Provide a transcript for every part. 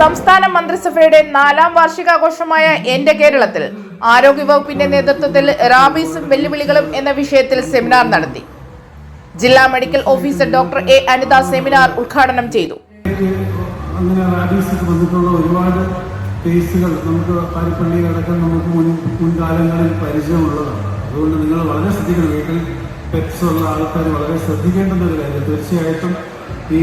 സംസ്ഥാന മന്ത്രിസഭയുടെ നാലാം വാർഷികാഘോഷമായ എന്റെ കേരളത്തിൽ ആരോഗ്യവകുപ്പിന്റെ നേതൃത്വത്തിൽ റാബീസും വെല്ലുവിളികളും എന്ന വിഷയത്തിൽ സെമിനാർ നടത്തി. ജില്ലാ medical officer doctor A Anitha seminar ഉദ്ഘാടനം ചെയ്തു. അങ്ങനെ റാബീസ് വന്നിട്ടുള്ള ഒരുപാട് കേസുകൾ നമുക്ക് പാരിപ്പള്ളിയിലടക്കം നമുക്ക് മുൻ മുൻകാലങ്ങളിൽ പരിചയമുള്ളതാണ്. അതുകൊണ്ട് നിങ്ങൾ വളരെ ശ്രദ്ധിക്കണം. വീട്ടിൽ പെറ്റ്സ് ഉള്ള ആൾക്കാർ വളരെ ശ്രദ്ധിക്കേണ്ടുന്ന ഒരു തീർച്ചയായിട്ടും ഈ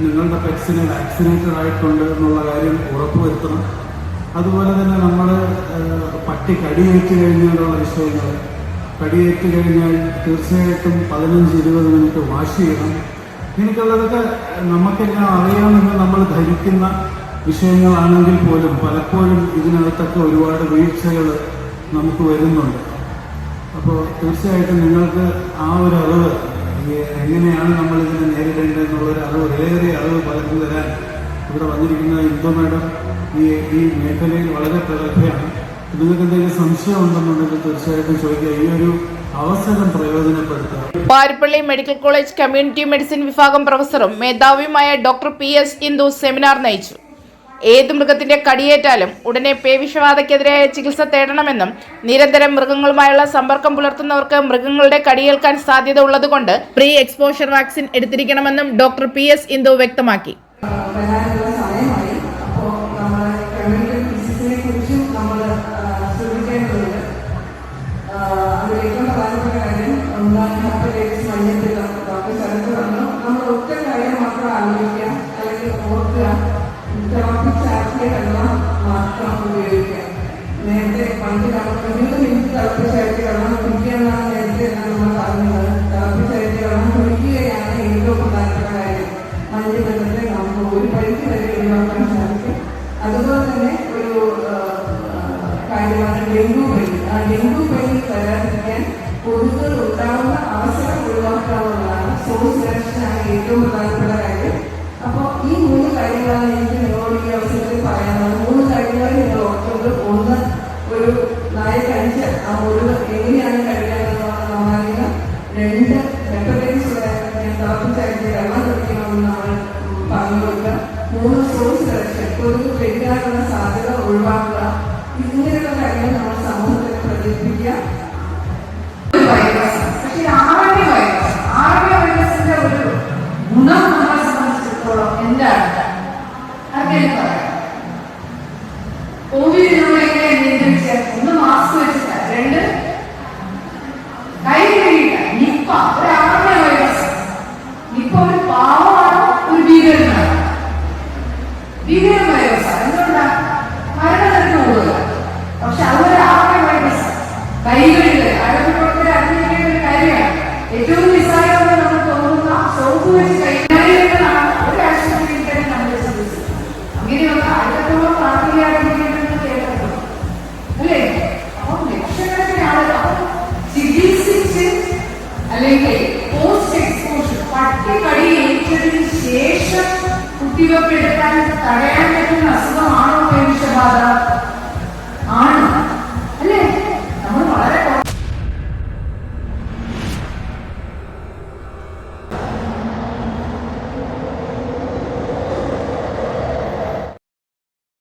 നിങ്ങളുടെ പെറ്റ്സിന് വാക്സിനേറ്റഡ് ആയിട്ടുണ്ട് എന്നുള്ള കാര്യം ഉറപ്പുവരുത്തണം. അതുപോലെ തന്നെ നമ്മൾ പട്ടി കടിയേറ്റ് കഴിഞ്ഞാലുള്ള വിഷയങ്ങൾ കടിയേറ്റ് കഴിഞ്ഞാൽ തീർച്ചയായിട്ടും പതിനഞ്ച് ഇരുപത് മിനിറ്റ് വാഷ് ചെയ്യണം. എനിക്കുള്ളതൊക്കെ നമുക്കെല്ലാം അറിയാമെന്ന് നമ്മൾ ധരിക്കുന്ന വിഷയങ്ങളാണെങ്കിൽ പോലും പലപ്പോഴും ഇതിനകത്തൊക്കെ ഒരുപാട് വീഴ്ചകൾ നമുക്ക് വരുന്നുണ്ട്. അപ്പോൾ തീർച്ചയായിട്ടും നിങ്ങൾക്ക് ആ ഒരു അറിവ് എങ്ങനെയാണ് നമ്മൾ ഇതിനെ നേരിടേണ്ടത് എന്നുള്ളൊരു അറിവ് ഏറെ അറിവ് പലർക്കും തരാൻ ഇവിടെ വന്നിരിക്കുന്ന ഇന്ദു മാഡം ഈ ഈ മേഖലയിൽ വളരെ പ്രഗത്ഭയാണ്. നിങ്ങൾക്ക് എന്തെങ്കിലും സംശയം ഉണ്ടെന്നുണ്ടെങ്കിൽ തീർച്ചയായിട്ടും ചോദിക്കുക ഈ ഒരു അവസരം പ്രയോജനപ്പെടുത്തുക Paripally medical college community medicine വിഭാഗം പ്രൊഫസറും മേധാവിയുമായ doctor P S Indu seminar നയിച്ചു. ഏത് മൃഗത്തിന്റെ കടിയേറ്റാലും ഉടനെ പേവിഷബാധയ്ക്കെതിരായ ചികിത്സ തേടണമെന്നും നിരന്തരം മൃഗങ്ങളുമായുള്ള സമ്പർക്കം പുലർത്തുന്നവർക്ക് മൃഗങ്ങളുടെ കടിയേൽക്കാൻ സാധ്യത ഉള്ളതുകൊണ്ട് പ്രീ എക്സ്പോഷർ വാക്സിൻ എടുത്തിരിക്കണമെന്നും ഡോക്ടർ പി എസ് ഇന്ദു വ്യക്തമാക്കി അതിലേറ്റവും പ്രധാനപ്പെട്ട കാര്യം മഞ്ഞപ്പിത്തത്തെ നമുക്ക് ഒരു പരിധി വരെ ഒഴിവാക്കാൻ സാധിക്കും. അതുപോലെ തന്നെ ഒരു കാര്യമാണ് ഡെങ്കു പനി ആ ഡെങ്കു പനി വരാതിരിക്കാൻ കൊതുകുകൾ ഉണ്ടാവുന്ന അവസരം ഒഴിവാക്കാവുന്നതാണ് സോഴ്സ് സെലക്ഷനാണ് ഏറ്റവും പ്രധാനപ്പെട്ട കാര്യം. അപ്പോൾ ഈ മൂന്ന് കാര്യങ്ങളാണ് എനിക്ക് നിങ്ങളോട് ഈ അവസരത്തിൽ പറയാനുള്ളത്. മൂന്ന് കാര്യങ്ങൾ നിങ്ങൾ ഓർക്കുന്നത് ഒന്ന് ഒരു നായ കഴിച്ച് ആ മുറിവ് എങ്ങനെയാണ് കഴിക്കാനെന്നുള്ളത് നമ്മളറിയുക രണ്ട് ഒഴിവാക്കുക. ഇങ്ങനെയുള്ള കാര്യങ്ങൾ നമ്മൾ സമൂഹത്തിൽ പ്രചരിപ്പിക്കുക. വൈറസ്. വൈറസ് എന്താണ്? പറയാം? മാസ്ക് രണ്ട് വൈറസ്. നിപ്പ ഒരു പാവമാണോ ഒരു ഭീകരനാണോ. ഭീകര നൽകിയതിന് ശേഷം കുത്തിവെപ്പെടുത്താൻ തടയാൻ പറ്റുന്ന അസുഖമാണോ വിഷബാധ